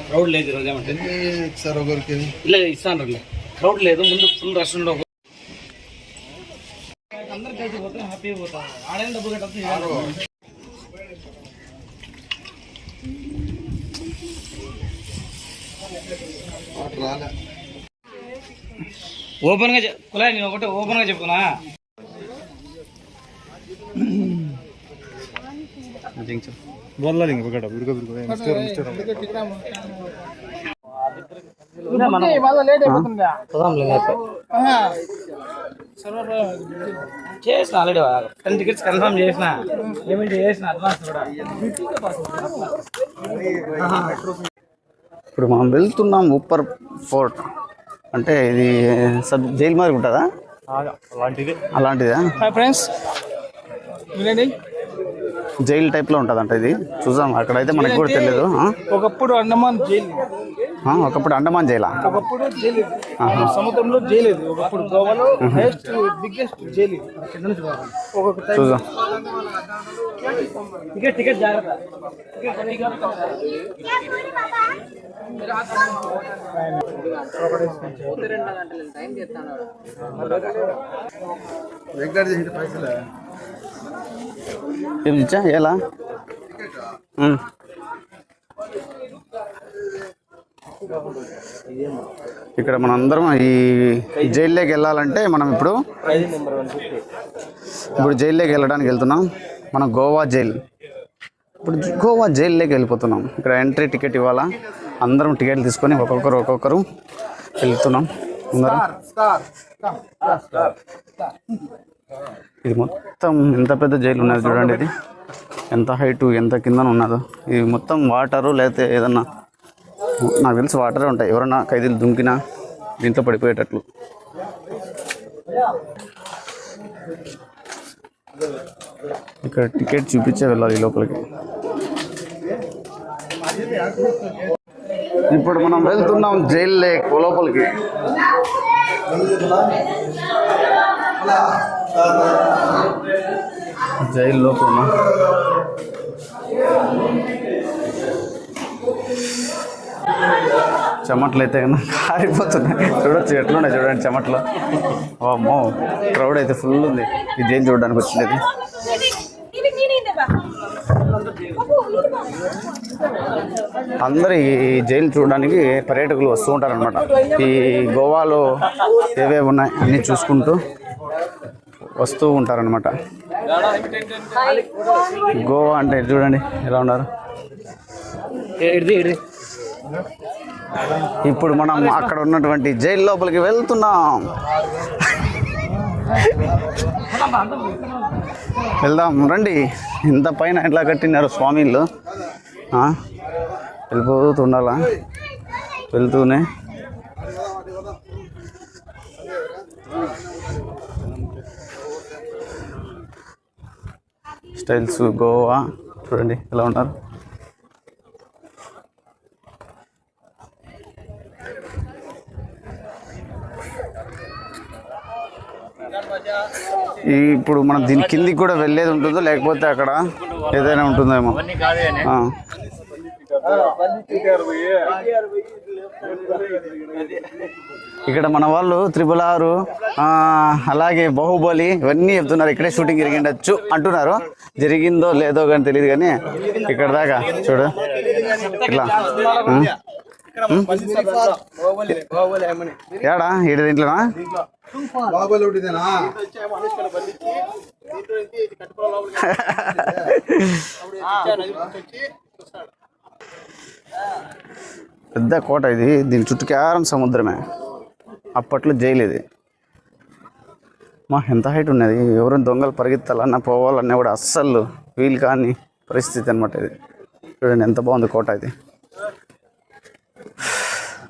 Crowd లేదు ఈరోజు ఏమంటే సార్ ఒకరికి ఇలా ఇస్తాను క్రౌడ్ లేదు ముందు ఫుల్ రష్ ఉండవు అందరు కలిసి పోతే హ్యాపీగా పోతాం ఆడైన డబ్బు కట్టచ్చు రాలే ఓపెన్గా కులా నేను ఒకటి ఓపెన్గా చెప్పుకున్నా చేసిన ఆల్రెడీ టెన్ టికెట్స్ కన్ఫర్మ్ చేసిన. పేమెంట్ చేసిన అడ్వాన్స్ కూడా. ఇప్పుడు మనం వెళ్తున్నాం ఉప్పర్ ఫోర్ట్. అంటే ఇది సబ్ జైలు మాదిరి ఉంటుందా? అలాంటిది. అలాంటిదా? Hi friends. వినండి. జైలు టైప్లో ఉంటుందంట ఇది. చూద్దాం అక్కడైతే మనకు కూడా తెలియదు? ఒకప్పుడు అండమాన్ జైలు. ఆ, ఒకప్పుడు అండమాన్ జైలా? ఒకప్పుడు జైలు. సముద్రంలో జైలు ఒకప్పుడు గోవాలో బిగ్గెస్ట్ జైలు ఇది. టికెట్ టికెట్ జాగ్రత్త. ఎలా. ఇక్కడ మనం అందరం ఈ జైల్లోకి వెళ్ళాలంటే మనం ఇప్పుడు ఇప్పుడు జైల్లోకి వెళ్ళడానికి వెళ్తున్నాం. మనం గోవా జైల్. ఇప్పుడు గోవా జైల్లోకి వెళ్ళిపోతున్నాం. ఇక్కడ ఎంట్రీ టికెట్ ఇవ్వాలా? అందరం టికెట్లు తీసుకొని ఒక్కొక్కరు ఒక్కొక్కరు వెళ్తున్నాం. ఇది మొత్తం ఎంత పెద్ద జైలు ఉన్నది చూడండి ఇది. ఎంత హైటు ఎంత కిందన ఉన్నదో. ఇది మొత్తం వాటరు లేకపోతే ఏదన్నా నాకు తెలిసి వాటరే ఉంటాయి. ఎవరన్నా ఖైదీలు దుంకినా దీంట్లో పడిపోయేటట్లు. ఇక్కడ టికెట్ చూపించే వెళ్ళాలి లోపలికి. ఇప్పుడు మనం వెళ్తున్నాం జైలు లేక్ లోపలికి. జైలు లోపల చెమట్లు అయితే కన్నా కారిపోతున్నాయి. చూడొచ్చు ఎట్లున్నాయి చూడండి చెమట్లు. అమ్మో క్రౌడ్ అయితే ఫుల్ ఉంది. ఈ జైలు చూడడానికి వచ్చింది అందరు ఈ జైలు చూడడానికి పర్యాటకులు వస్తూ ఉంటారనమాట ఈ గోవాలో ఏవేవి ఉన్నాయి అన్నీ చూసుకుంటూ వస్తూ ఉంటారనమాట గోవా అంటే చూడండి? ఎలా ఉన్నారు? ఇప్పుడు మనం అక్కడ ఉన్నటువంటి జైలు లోపలికి వెళ్తున్నాం. వెళ్దాం రండి. ఇంత పైన ఎట్లా కట్టినారు స్వామిళ్ళు ఆ? వెళ్ళిపోతుండాలా? వెళ్తూనే. స్టైల్స్ గోవా. చూడండి ఎలా ఉన్నారు? ఇప్పుడు మనం దీని కిందికి కూడా వెళ్ళేది ఉంటుందో లేకపోతే అక్కడ ఏదైనా ఉంటుందేమో. ఇక్కడ మన వాళ్ళు త్రిపుల్ ఆరు అలాగే బాహుబలి ఇవన్నీ చెప్తున్నారు. ఇక్కడే షూటింగ్ జరిగిండొచ్చు అంటున్నారు. జరిగిందో లేదో కానీ తెలియదు కానీ ఇక్కడ దాకా చూడు. ఇట్లా. ఏడా ఈడ దీంట్లోనా? బాబులు ఒకటిదేనా పెద్ద కోట ఇది. దీని చుట్టూ కేవలం సముద్రమే. అప్పట్లో జైలు ఇది. మా ఎంత హైట్ ఉన్నది? ఎవరైనా దొంగలు పరిగెత్తాలన్నా పోవాలన్నా కూడా అస్సలు వీలు కాని పరిస్థితి అనమాట ఇది. చూడండి ఎంత బాగుంది కోట ఇది.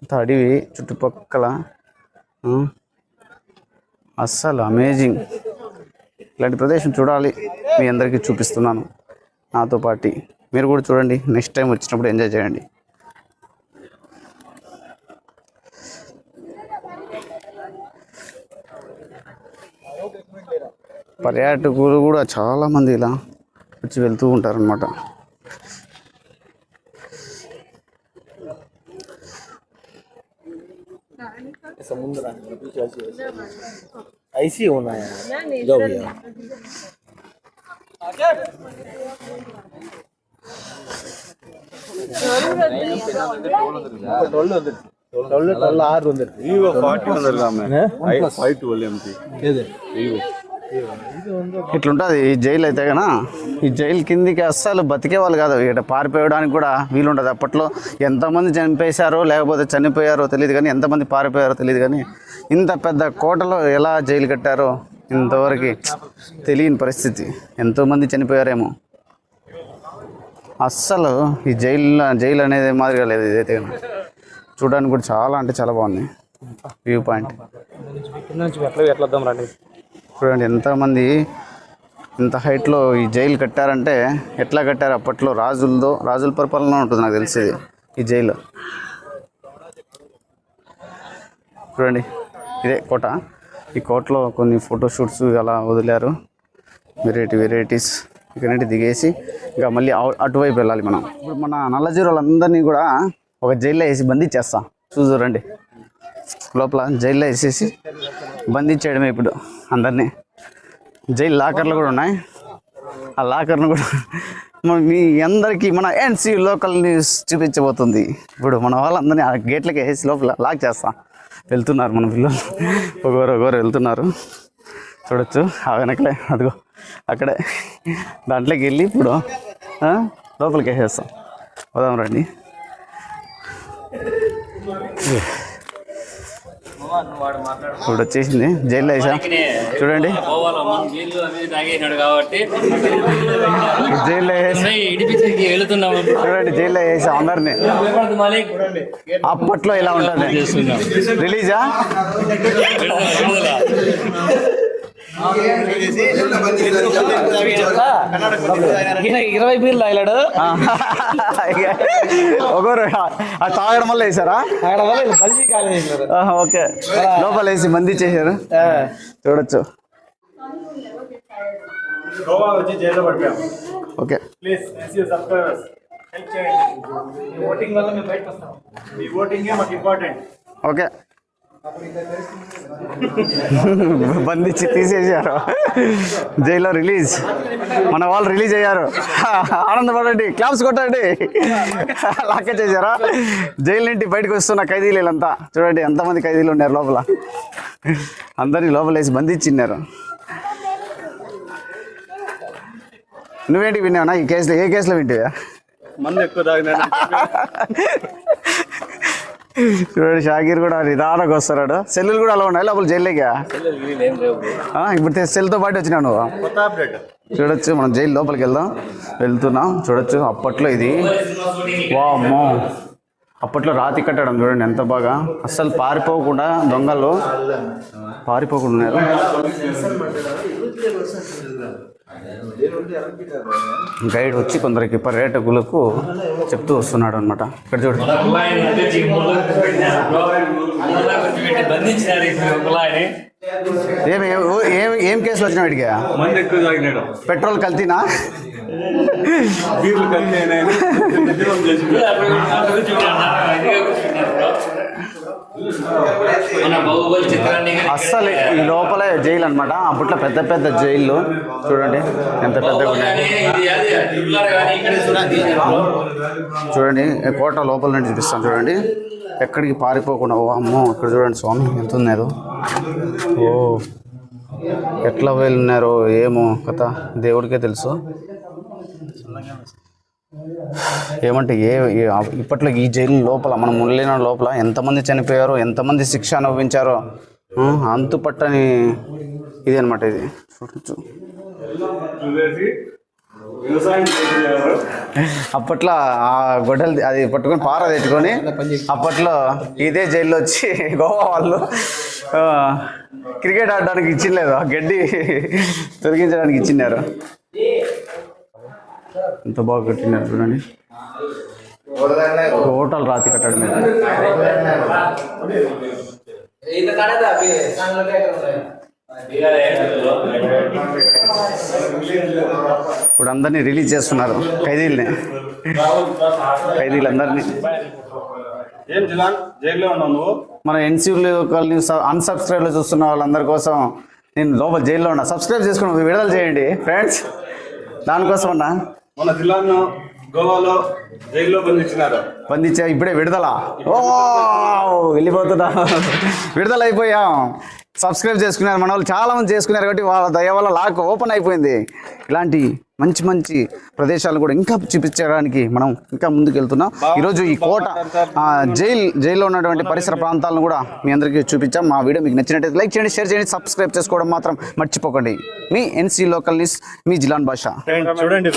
అంత అడవి చుట్టుపక్కల అస్సలు అమేజింగ్. ఇలాంటి ప్రదేశం చూడాలి. మీ అందరికీ చూపిస్తున్నాను. నాతో పాటు మీరు కూడా చూడండి. నెక్స్ట్ టైం వచ్చినప్పుడు ఎంజాయ్ చేయండి. పర్యాటకులు కూడా చాలామంది ఇలా వచ్చి వెళ్తూ ఉంటారనమాట समुद्र है ऐसी होना है जाओ भैया டுவெல் வந்துருச்சு டுவெல் ஆறு வந்துருச்சு விவோ ஃபார்ட்டி வந்துருக்காமே ஃபைவ் டுவெல் எம்டி எது விவோ ఇట్లుంటుంది ఈ జైలు అయితే కన ఈ జైలు కిందికి అస్సలు బతికే వాళ్ళు కాదు. ఇక్కడ పారిపోయడానికి కూడా వీలుండదు. అప్పట్లో ఎంతమంది చనిపేశారో లేకపోతే చనిపోయారో తెలియదు కానీ ఎంతమంది పారిపోయారో తెలియదు కానీ ఇంత పెద్ద కోటలో ఎలా జైలు కట్టారో ఇంతవరకు తెలియని పరిస్థితి. ఎంతోమంది చనిపోయారేమో. అస్సలు ఈ జైలు జైలు అనేది మాదిరిగా లేదు ఇదైతే చూడడానికి కూడా చాలా అంటే చాలా బాగుంది. View point. ఎట్లా ఎట్లా వద్దాం రండి చూడండి ఎంతమంది ఇంత హైట్లో ఈ జైలు కట్టారంటే ఎట్లా కట్టారు అప్పట్లో రాజులతో రాజుల పరిపాలన ఉంటుంది నాకు తెలిసేది ఈ జైలు. చూడండి ఇదే కోట. ఈ కోటలో కొన్ని ఫోటోషూట్స్ అలా వదిలారు. వెరైటీ వెరైటీస్ ఇక్కడ దిగేసి ఇంకా మళ్ళీ అటువైపు వెళ్ళాలి మనం. ఇప్పుడు మన నల్లజీరులందరినీ కూడా ఒక జైల్లో వేసి బందీ చేస్తాం. చూసి చూడండి లోపల జైల్లో వేసేసి బంధించేయడమే ఇప్పుడు అందరినీ. జైలు లాకర్లు కూడా ఉన్నాయి. ఆ లాకర్ను కూడా మీ అందరికీ మన ఎన్సీ లోకల్ న్యూస్ చూపించబోతుంది. ఇప్పుడు మన వాళ్ళందరినీ ఆ గేట్లకి వేసి లోపల లాక్ చేస్తాం. వెళ్తున్నారు మన పిల్లలు. ఒకరు ఒకరు వెళ్తున్నారు. చూడొచ్చు. ఆ వెనకలే అదిగో అక్కడే. దాంట్లోకి వెళ్ళి ఇప్పుడు లోపలికి వేసేస్తాం. పోదాం రండి. ఇప్పుడు వచ్చేసింది. జైల్లో వేసాం. చూడండి. జైల్లో చూడండి జైల్లో వేసాం అందరినీ. అప్పట్లో ఇలా ఉంటుంది? రిలీజా? ఇరవై బీర్లు తాగిలాడు ఒకరు తాగడం వల్ల వేసారా అక్కడ వల్ల ఓకే. లోపల వేసి మంది చేశారు. చూడొచ్చు. గోవా వచ్చి జైల్లో పడిపోయాం. Okay. Please NC subscribers help చేయండి. ఈ ఓటింగ్ వల్ల మేము బయటకు వస్తాం. మీ ఓటింగే మాకు ఇంపార్టెంట్ ఓకే. బంధించి తీసేసారు జైల్లో రిలీజ్. మన వాళ్ళు రిలీజ్ అయ్యారు. ఆనందపడండి క్లాప్స్ కొట్టండి. లాక్క చేశారా? జైలు నుండి బయటకు వస్తున్న ఖైదీలు వీళ్ళంతా చూడండి ఎంతమంది ఖైదీలు ఉన్నారు లోపల. అందరినీ లోపల వేసి బంధించిన్నారు. నువ్వేంటి విన్నావునా ఈ కేసులో ఏ కేసులో వింటివా? మంది ఎక్కువ తాగినా చూడండి షాకీర్ కూడా నిదానంగా వస్తున్నాడు. సెల్లులు కూడా అలా ఉన్నాయి లోపల జైల్లోకి? ఇప్పుడు సెల్తో పాటు వచ్చినావు నువ్వు? చూడొచ్చు మనం జైలు లోపలికి వెళ్దాం. వెళ్తున్నాం చూడొచ్చు అప్పట్లో ఇది. వామ్మో. అప్పట్లో రాతి కట్టడం చూడండి ఎంత బాగా. అస్సలు పారిపోకుండా దొంగలు. పారిపోకుండా ఉన్నారు. గైడ్ వచ్చి కొందరికి పర్యాటకులకు చెప్తూ వస్తున్నాడు అనమాట ఇక్కడ చూడండి ఏమి ఏం- ఏం కేసులు వచ్చినా వీడికి మంది ఎక్కువ తాగినాడు. పెట్రోల్ కల్తీనా బీర్లు కలిసి చేసి మన బాహుబలి చిత్రాన్ని అస్సలు ఈ లోపలే జైలు అనమాట అప్పట్లో పెద్ద పెద్ద జైళ్ళు. చూడండి ఎంత పెద్దగా ఉన్నాయి. చూడండి. కోట లోపల నుండి చూపిస్తాను చూడండి. ఎక్కడికి పారిపోకుండా ఓ అమ్మో ఇక్కడ చూడండి స్వామి ఎంత ఉన్నదో ఓ ఎట్లా వెళ్ళినారో ఏమో కథ. దేవుడికే తెలుసు. ఏమంటే ఏ ఇప్పట్లో ఈ జైలు లోపల మనం ముళ్ళిన లోపల ఎంతమంది చనిపోయారో ఎంతమంది శిక్ష అనుభవించారో ఆ, అంతు పట్టని ఇది అనమాట ఇది. చూడచ్చు. అప్పట్లో ఆ గొడ్డలు అది పట్టుకొని పార తెచ్చుకొని అప్పట్లో ఇదే జైల్లో వచ్చి గోవా వాళ్ళు క్రికెట్ ఆడడానికి ఇచ్చిండలేదు ఆ గడ్డి తొలగించడానికి ఇచ్చినారు ఎంత బాగా కట్టినారు చూడండి. టోటల్ రాతి కట్టడం ఇప్పుడు అందరినీ రిలీజ్ చేస్తున్నారు ఖైదీల్ని. ఖైదీలందరినీ. ఏం జిలాన్? జైల్లో ఉన్నావు నువ్వు? మన ఎన్సీయూలు అన్సబ్స్క్రైబ్లో చూస్తున్న వాళ్ళందరి కోసం నేను లోపల జైల్లో ఉన్నా. సబ్స్క్రైబ్ చేసుకుని విడుదల చేయండి ఫ్రెండ్స్ దానికోసం ఉన్నా. మన జిల్లాను గోవాలో జైల్లో బంధించినారు. బంధించా ఇప్పుడే విడుదల. ఓ వెళ్ళిపోతుందా? విడుదల అయిపోయాం సబ్స్క్రైబ్ చేసుకున్నారు మన వాళ్ళు చాలా మంది చేసుకున్నారు కాబట్టి వాళ్ళ దయ వల్ల లాక్ ఓపెన్ అయిపోయింది. ఇలాంటి మంచి మంచి ప్రదేశాలు కూడా ఇంకా చూపించడానికి మనం ఇంకా ముందుకు వెళ్తున్నాం. ఈరోజు ఈ కోట ఆ, జైల్ జైల్లో ఉన్నటువంటి పరిసర ప్రాంతాలను కూడా మీ అందరికీ చూపించాం. మా వీడియో మీకు నచ్చినట్టయితే లైక్ చేయండి షేర్ చేయండి సబ్స్క్రైబ్ చేసుకోవడం మాత్రం మర్చిపోకండి. మీ ఎన్సీ లోకల్ న్యూస్ మీ జిలాన్ భాష. చూడండి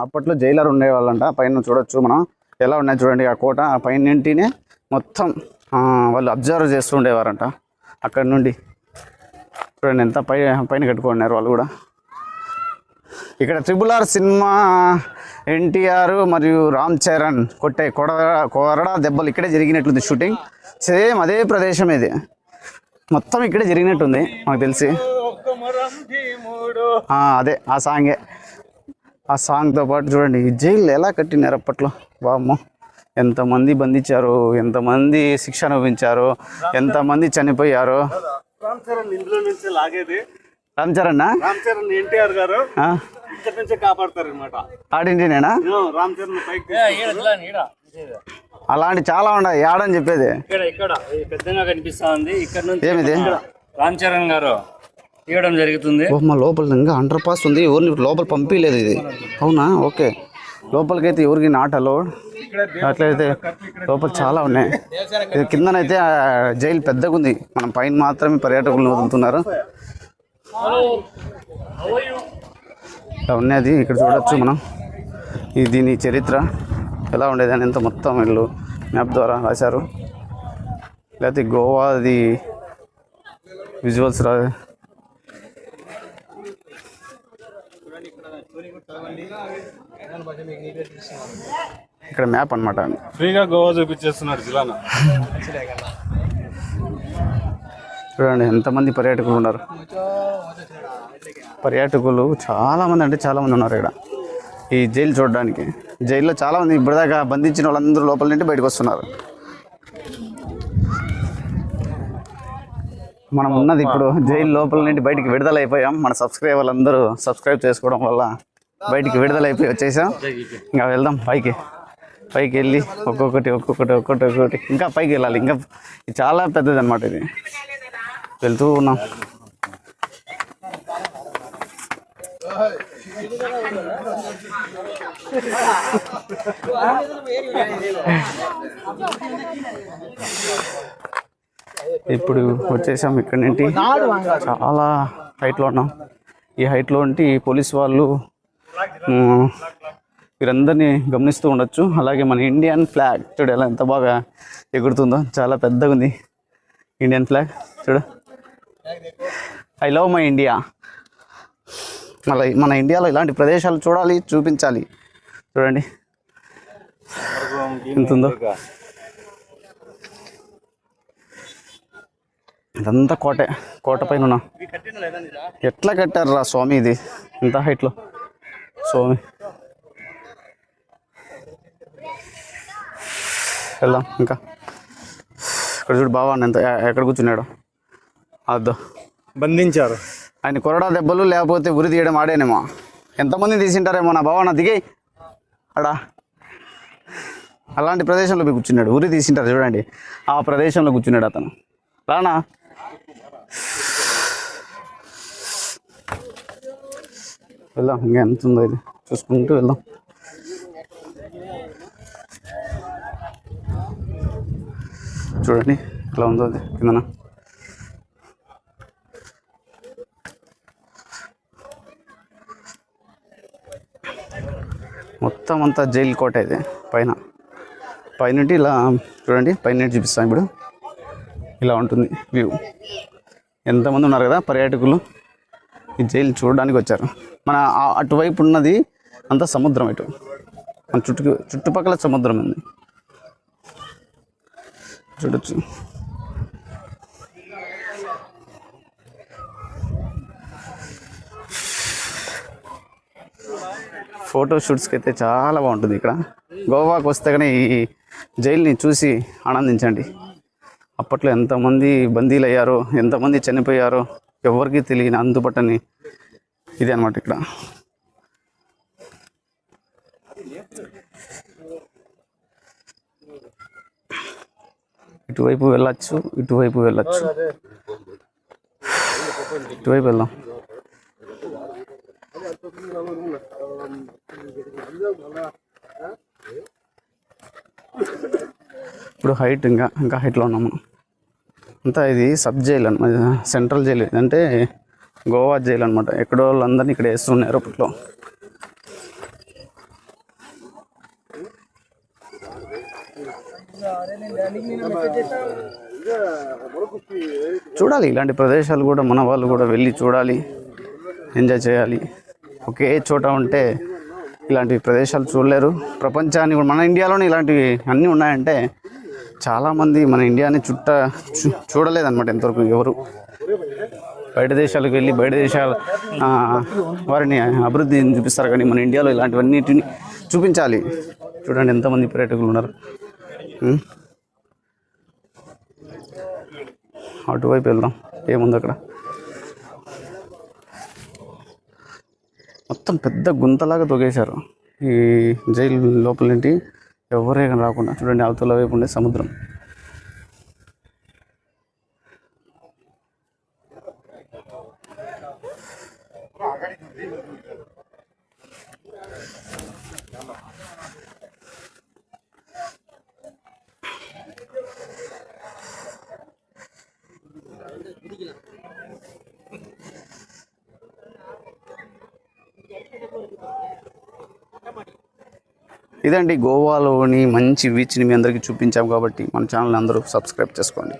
అప్పట్లో జైలర్ ఉండేవాళ్ళంట. పైన చూడొచ్చు మనం. ఎలా ఉన్నాయి చూడండి ఆ కోట. ఆ పైన మొత్తం వాళ్ళు అబ్జర్వ్ చేస్తూ ఉండేవారంట అక్కడ నుండి. చూడండి ఎంత పై పైన కట్టుకున్నారు వాళ్ళు కూడా. ఇక్కడ ట్రిపుల్ ఆర్ సినిమా ఎన్టీఆర్ మరియు రామ్ చరణ్ కొట్టే కొడ కొరడా దెబ్బలు ఇక్కడే జరిగినట్లుంది షూటింగ్. సేమ్ అదే ప్రదేశం ఇది. మొత్తం ఇక్కడే జరిగినట్టుంది మాకు తెలిసి. అదే ఆ సాంగే. ఆ సాంగ్తో పాటు చూడండి ఈ జైలు ఎలా కట్టినారు అప్పట్లో? బామ్మో ఎంతమంది బంధించారు? ఎంతమంది శిక్ష అనుభవించారు? ఎంతమంది చనిపోయారు? రామ్ చరణ్ ఇందులో నుంచి లాగేది. రామ్ చరణ్ రామ్ చరణ్ ఎన్టీఆర్ గారు ఇక్కడ నుంచే కాపాడతారు అనమాట ఆడింటినేనా రామ్ చరణ్ పైకి అలాంటి చాలా ఉన్నాయి. యాడని చెప్పేది. ఇక్కడ పెద్దగా కనిపిస్తా ఉంది. ఇక్కడ నుంచి ఏమిది? రామ్ చరణ్ గారు తీయడం జరుగుతుంది. మా లోపల ఇంకా అండర్ పాస్ ఉంది. ఎవరిని లోపల పంపించలేదు ఇది. అవునా? ఓకే. లోపలికైతే ఎవరికి నాట్ అలౌడ్ అట్లయితే లోపల చాలా ఉన్నాయి. ఇది కిందనైతే జైలు పెద్దగా ఉంది మనం పైన మాత్రమే పర్యాటకులను వదులుతున్నారు ఇలా ఉన్నది ఇక్కడ చూడొచ్చు మనం. ఇది దీని చరిత్ర. ఎలా ఉండేది అని ఎంత మొత్తం వీళ్ళు మ్యాప్ ద్వారా రాశారు. లేకపోతే గోవాది విజువల్స్ రా ఇక్కడ మ్యాప్ అనమాట ఫ్రీగా గోవా చూపించేస్తున్నారు జిల్లాను. చూడండి ఎంతమంది పర్యాటకులు ఉన్నారు. పర్యాటకులు చాలా మంది అంటే చాలా మంది ఉన్నారు ఇక్కడ. ఈ జైలు చూడడానికి. జైల్లో చాలా మంది ఇప్పటిదాకా బంధించిన వాళ్ళందరూ లోపల నుండి బయటకు వస్తున్నారు. మనం ఉన్నది ఇప్పుడు జైలు లోపల నుండి బయటికి విడుదల అయిపోయాం మన సబ్స్క్రైబర్లు అందరూ సబ్స్క్రైబ్ చేసుకోవడం వల్ల బయటికి విడుదల అయిపోయి వచ్చేసాం. ఇంకా వెళ్దాం పైకి. పైకి వెళ్ళి ఒక్కొక్కటి ఒక్కొక్కటి ఒక్కొక్కటి ఒక్కొక్కటి. ఇంకా పైకి వెళ్ళాలి. ఇంకా ఇది చాలా పెద్దది అనమాట ఇది. వెళ్తూ ఉన్నాం. ఇప్పుడు వచ్చేసాం ఇక్కడ నుండి. చాలా హైట్లో ఉన్నాం. ఈ హైట్లో ఈ పోలీస్ వాళ్ళు వీరందరినీ గమనిస్తూ ఉండొచ్చు. అలాగే మన ఇండియన్ ఫ్లాగ్ చూడు ఎలా ఎంత బాగా ఎగురుతుందో. చాలా పెద్దగా ఉంది. ఇండియన్ ఫ్లాగ్ చూడు. ఐ లవ్ మై ఇండియా మళ్ళీ మన ఇండియాలో ఇలాంటి ప్రదేశాలు చూడాలి చూపించాలి. చూడండి. ఎంత ఉందో ఇదంతా కోట కోట పైన ఎట్లా కట్టారు రా స్వామి ఇది? ఇంత హైట్లో? స్వామి వెళ్దాం ఇంకా. ఇక్కడ చూడు బావా ఎంత ఎక్కడ కూర్చున్నాడు. అద్దో. బంధించారు. ఆయన కొరడా దెబ్బలు లేకపోతే ఉరి తీయడం ఆడేనేమో. ఎంతమంది తీసింటారేమో నా బావన్న దిగే అడా. అలాంటి ప్రదేశంలో కూర్చున్నాడు. ఉరి తీసింటారు చూడండి. ఆ ప్రదేశంలో కూర్చున్నాడు అతను. రానా? వెళ్దాం ఇంకా ఎంత ఉందో ఇది చూసుకుంటూ వెళ్దాం. చూడండి ఎలా ఉందో అది కిందన. మొత్తం అంతా జైలు కోట ఇది పైన. పైనుండి ఇలా చూడండి పైన చూపిస్తాం ఇప్పుడు. ఇలా ఉంటుంది వ్యూ. ఎంతమంది ఉన్నారు కదా పర్యాటకులు? ఈ జైలు చూడడానికి వచ్చారు. మన అటువైపు ఉన్నది అంత సముద్రం ఇటు. మన చుట్టు చుట్టుపక్కల సముద్రం ఉంది. చూడొచ్చు. ఫోటో షూట్స్కి అయితే చాలా బాగుంటుంది ఇక్కడ. గోవాకు వస్తే కానీ ఈ జైల్ని చూసి ఆనందించండి. అప్పట్లో ఎంతమంది బందీలు అయ్యారో ఎంతమంది చనిపోయారో ఎవరికి తెలియని అందుబట్టని ఇది అనమాట ఇక్కడ. ఇటువైపు వెళ్ళచ్చు ఇటువైపు వెళ్ళచ్చు. ఇటువైపు వెళ్దాం. ఇప్పుడు హైట్ ఇంకా ఇంకా హైట్లో ఉన్నాము. అంతా ఇది సబ్ జైలు అనమాట సెంట్రల్ జైలు. అంటే గోవా జైలు అనమాట ఎక్కడో వాళ్ళందరినీ ఇక్కడ వేస్తున్నారు అప్పట్లో. చూడాలి ఇలాంటి ప్రదేశాలు కూడా మన వాళ్ళు కూడా వెళ్ళి చూడాలి ఎంజాయ్ చేయాలి. ఒకే చోట ఉంటే ఇలాంటి ప్రదేశాలు చూడలేరు. ప్రపంచాన్ని కూడా మన ఇండియాలోనే ఇలాంటివి అన్నీ ఉన్నాయంటే చాలామంది మన ఇండియాని చుట్ట చూ- చూడలేదన్నమాట ఎంతవరకు ఎవరు. బయట దేశాలకు వెళ్ళి బయట దేశాల వారిని అభివృద్ధిని చూపిస్తారు కానీ మన ఇండియాలో ఇలాంటివన్నిటిని చూపించాలి. చూడండి ఎంతమంది పర్యాటకులు ఉన్నారు. అటువైపు వెళ్దాం. ఏముంది అక్కడ? మొత్తం పెద్ద గుంతలాగా తొగేశారు. ఈ జైలు లోపలింటి? ఎవరే రాకుండా. చూడండి అవతల వైపు ఉండే సముద్రం. ఇదండి గోవాలోని మంచి బీచ్ని మీ అందరికీ చూపించాం కాబట్టి మన ఛానల్ అందరూ సబ్స్క్రైబ్ చేసుకోండి.